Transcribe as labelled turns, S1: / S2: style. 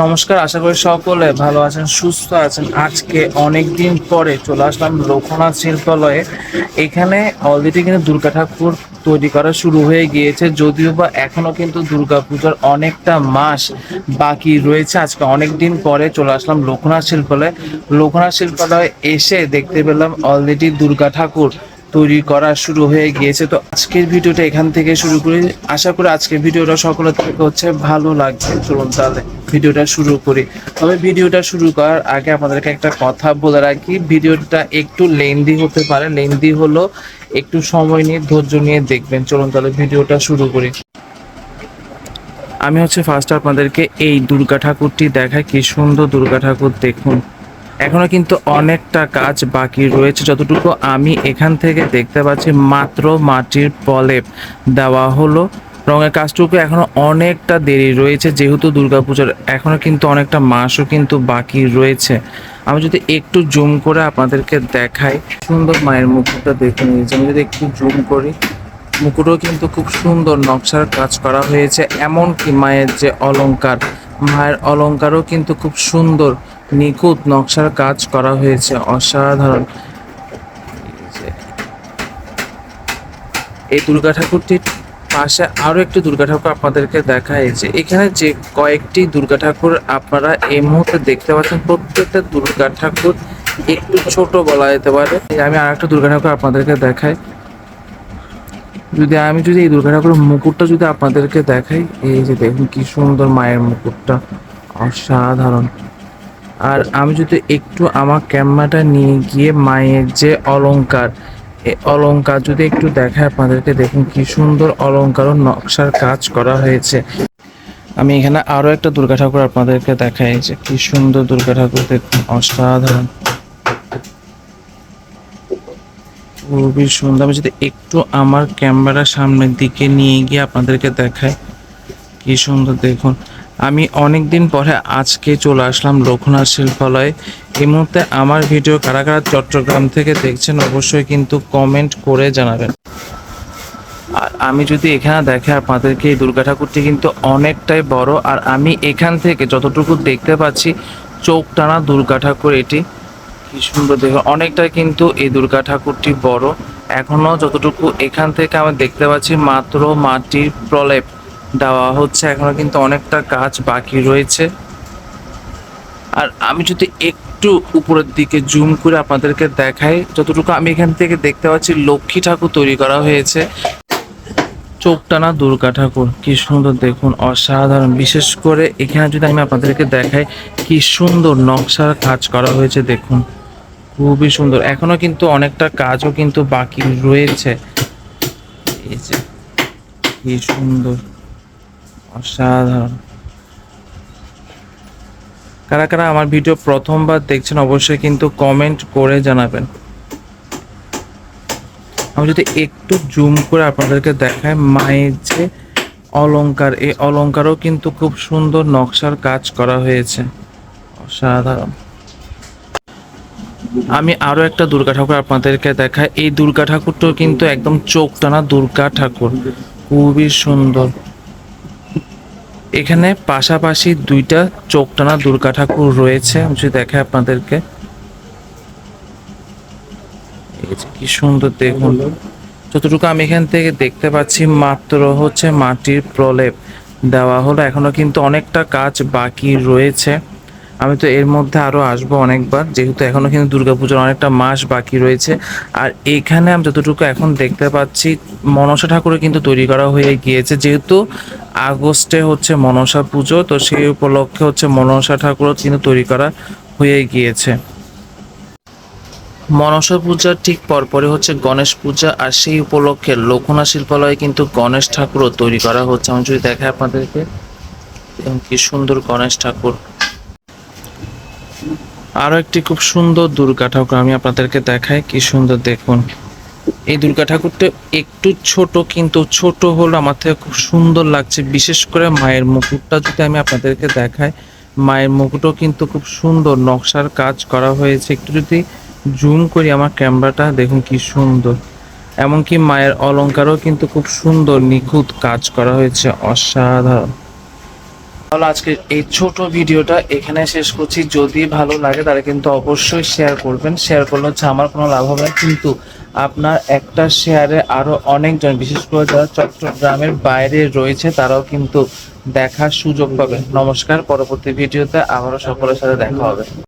S1: নমস্কার, আশা করি সকলে ভালো আছেন, সুস্থ আছেন। আজকে অনেক দিন পরে চলে আসলাম লোকনাথ শিল্পালয়ে। এখানে অলরেডি কিন্তু দুর্গা ঠাকুর তৈরি করা শুরু হয়ে গিয়েছে, যদিও বা এখনও কিন্তু দুর্গাপূজার অনেকটা মাস বাকি রয়েছে। আজকে অনেক দিন পরে চলে আসলাম লোকনাথ শিল্পালয়ে। লোকনাথ শিল্পালয়ে এসে দেখতে পেলাম অলরেডি দুর্গা ঠাকুর তৈরি করা শুরু হয়ে গিয়েছে। তো আজকের ভিডিওটা এখান থেকে শুরু করি। আশা করি আজকের ভিডিওটা সকলের থেকে হচ্ছে ভালো লাগবে। চলুন তাহলে। ভিডিওটা শুরু করি। তবে ভিডিওটা শুরু করার আগে আপনাদেরকে একটা কথা বলে রাখি। ভিডিওটা একটু লেন্দি হতে পারে। লেন্দি হলো একটু সময় নিয়ে, ধৈর্য নিয়ে দেখবেন। চলুন তাহলে ভিডিওটা শুরু করি। আমি হচ্ছে ফার্স্ট আপনাদেরকে এই দুর্গা ঠাকুরটি দেখায় কি সুন্দর দুর্গা ঠাকুর দেখুন। এখনও কিন্তু অনেকটা কাজ বাকি রয়েছে। যতটুকু আমি এখান থেকে দেখতে পাচ্ছি, মাত্র মাটির প্রলেপ দেওয়া হলো। রঙের কাজটুকু এখনও অনেকটা দেরি রয়েছে, যেহেতু দুর্গাপূজার এখনও কিন্তু অনেকটা মাসও কিন্তু বাকি রয়েছে। আমি যদি একটু জুম করে আপনাদেরকে দেখাই, সুন্দর মায়ের মুখটা দেখে নিয়েছি আমি যদি একটু জুম করি, মুকুটও কিন্তু খুব সুন্দর নকশার কাজ করা হয়েছে, এমনকি মায়ের যে অলংকার, মায়ের অলংকারও কিন্তু খুব সুন্দর, নিখুঁত নকশার কাজ করা হয়েছে, অসাধারণ। এই দুর্গা ঠাকুরটির পাশে আরও একটি দুর্গা ঠাকুর আপনাদেরকে দেখায় যে এখানে যে কয়েকটি দুর্গা ঠাকুর আপনারা এই মুহূর্তে দেখতে পাচ্ছেন, প্রত্যেকটা দুর্গা ঠাকুর একটু ছোট বলা যেতে পারে। আমি আর একটা দুর্গা ঠাকুর আপনাদেরকে দেখাই। যদি আমি যদি এই দুর্গা ঠাকুরের মুকুটটা যদি আপনাদেরকে দেখাই, এই যে দেখুন কি সুন্দর মায়ের মুকুটটা, অসাধারণ। আর আমি যদি একটু আমার ক্যামেরাটা নিয়ে গিয়ে মায়ের যে অলংকার অলংকার। যদি একটু দেখায় আপনাদেরকে, দেখুন কি সুন্দর অলংকার ও নকশার কাজ করা হয়েছে। আমি এখানে আরও একটা দুর্গা ঠাকুর আপনাদেরকে দেখাই যে কি সুন্দর দুর্গা ঠাকুর, দেখুন, অসাধারণ। খুবই সুন্দর। আমি যদি একটু আমার ক্যামেরার সামনের দিকে নিয়ে গিয়ে আপনাদেরকে দেখাই, কি সুন্দর, দেখুন। আমি অনেক দিন পরে আজকে চলে আসলাম লোকনাথ শিল্পালয়ে। এই মুহূর্তে আমার ভিডিও কারা কারা চট্টগ্রাম থেকে দেখছেন অবশ্যই কিন্তু কমেন্ট করে জানাবেন। আর আমি যদি এখানে দেখে আপনাদেরকে এই দুর্গা ঠাকুরটি কিন্তু অনেকটাই বড়, আর আমি এখান থেকে যতটুকু দেখতে পাচ্ছি, চোখ টানা দুর্গা ঠাকুর এটি। কি সুন্দর দেখো, অনেকটাই কিন্তু এই দুর্গা ঠাকুরটি বড়। এখনও যতটুকু এখান থেকে আমি দেখতে পাচ্ছি, মাত্র মাটির প্রলেপ। দেওয়া হচ্ছে, এখনও কিন্তু অনেকটা কাজ বাকি রয়েছে। আর আমি যদি একটু উপরের দিকে জুম করে আপনাদেরকে দেখাই, যতটুকু আমি এখান থেকে দেখতে পাচ্ছি, লক্ষ্মী ঠাকুর তৈরি করা হয়েছে। চোখ টানা দুর্গা ঠাকুর, কি সুন্দর দেখুন, অসাধারণ। বিশেষ করে এখানে যদি আমি আপনাদেরকে দেখাই, কি সুন্দর নকশার কাজ করা হয়েছে, দেখুন। খুবই সুন্দর। এখনও কিন্তু অনেকটা কাজও কিন্তু বাকি রয়েছে। এই যে, কি সুন্দর। অসাধারণ। কারা কারা আমার ভিডিও প্রথমবার দেখছেন অবশ্যই কিন্তু কমেন্ট করে জানাবেন। আমি যদি একটু জুম করে আপনাদেরকে দেখাই মায়ের যে অলংকার, এই অলংকারও কিন্তু খুব সুন্দর নকশার কাজ করা হয়েছে। অসাধারণ। আমি আরও একটা দুর্গা ঠাকুর আপনাদেরকে দেখাই। এই দুর্গা ঠাকুরটাও কিন্তু একদম চোখ টানা দুর্গা ঠাকুর। খুবই সুন্দর। এখানে পাশাপাশি দুইটা চোখ টানা দুর্গা ঠাকুর রয়েছে। আমি যদি দেখে আপনাদেরকে। কি সুন্দর দেখুন। যতটুকু আমি এখান থেকে দেখতে পাচ্ছি, মাত্র হচ্ছে মাটির প্রলেপ দেওয়া হলো। এখনও কিন্তু অনেকটা কাজ বাকি রয়েছে। আমি তো এর মধ্যে আরও আসব অনেকবার, যেহেতু এখনও কিন্তু দুর্গাপুজোর অনেকটা মাস বাকি রয়েছে। আর এখানে আমি যতটুকু এখন দেখতে পাচ্ছি, মনসা ঠাকুরও কিন্তু তৈরি করা হয়ে গিয়েছে। যেহেতু আগস্টে হচ্ছে মনসা পুজো, তো সেই উপলক্ষে হচ্ছে মনসা ঠাকুরও কিন্তু তৈরি করা হয়ে গিয়েছে। মনসা পূজার ঠিক পরপরে হচ্ছে গণেশ পূজা, আর সেই উপলক্ষে লোকনা শিল্পালয়ে কিন্তু গণেশ ঠাকুরও তৈরি করা হচ্ছে। আমি যদি দেখাই আপনাদেরকে কি সুন্দর গণেশ ঠাকুর। আরও একটি খুব সুন্দর দুর্গা ঠাকুর আমি আপনাদেরকে দেখাই, কি সুন্দর দেখুন। এই দুর্গা ঠাকুরটা একটু ছোট, কিন্তু ছোট হলো আমার থেকে খুব সুন্দর লাগছে, বিশেষ করে মায়ের মুকুটটা যদি আমি আপনাদেরকে দেখাই, মায়ের মুকুটও কিন্তু খুব সুন্দর, নকশার কাজ করা হয়েছে। একটু যদি জুম করি আমার ক্যামেরাটা, দেখুন কি সুন্দর। এমনকি মায়ের অলংকারও কিন্তু খুব সুন্দর, নিখুঁত কাজ করা হয়েছে, অসাধারণ। তাহলে আজকে এই ছোট ভিডিওটা এখানে শেষ করছি। যদি ভালো লাগে তাহলে কিন্তু অবশ্যই শেয়ার করবেন। শেয়ার করলে হচ্ছে আমার কোনো লাভ হবে না। কিন্তু আপনার একটা শেয়ারে আরও অনেকজন, বিশেষ করে যারা চট্টগ্রামের বাইরে রয়েছে, তারাও কিন্তু দেখার সুযোগ পাবে নমস্কার, পরবর্তী ভিডিওতে আবারও সকলের সাথে দেখা হবে।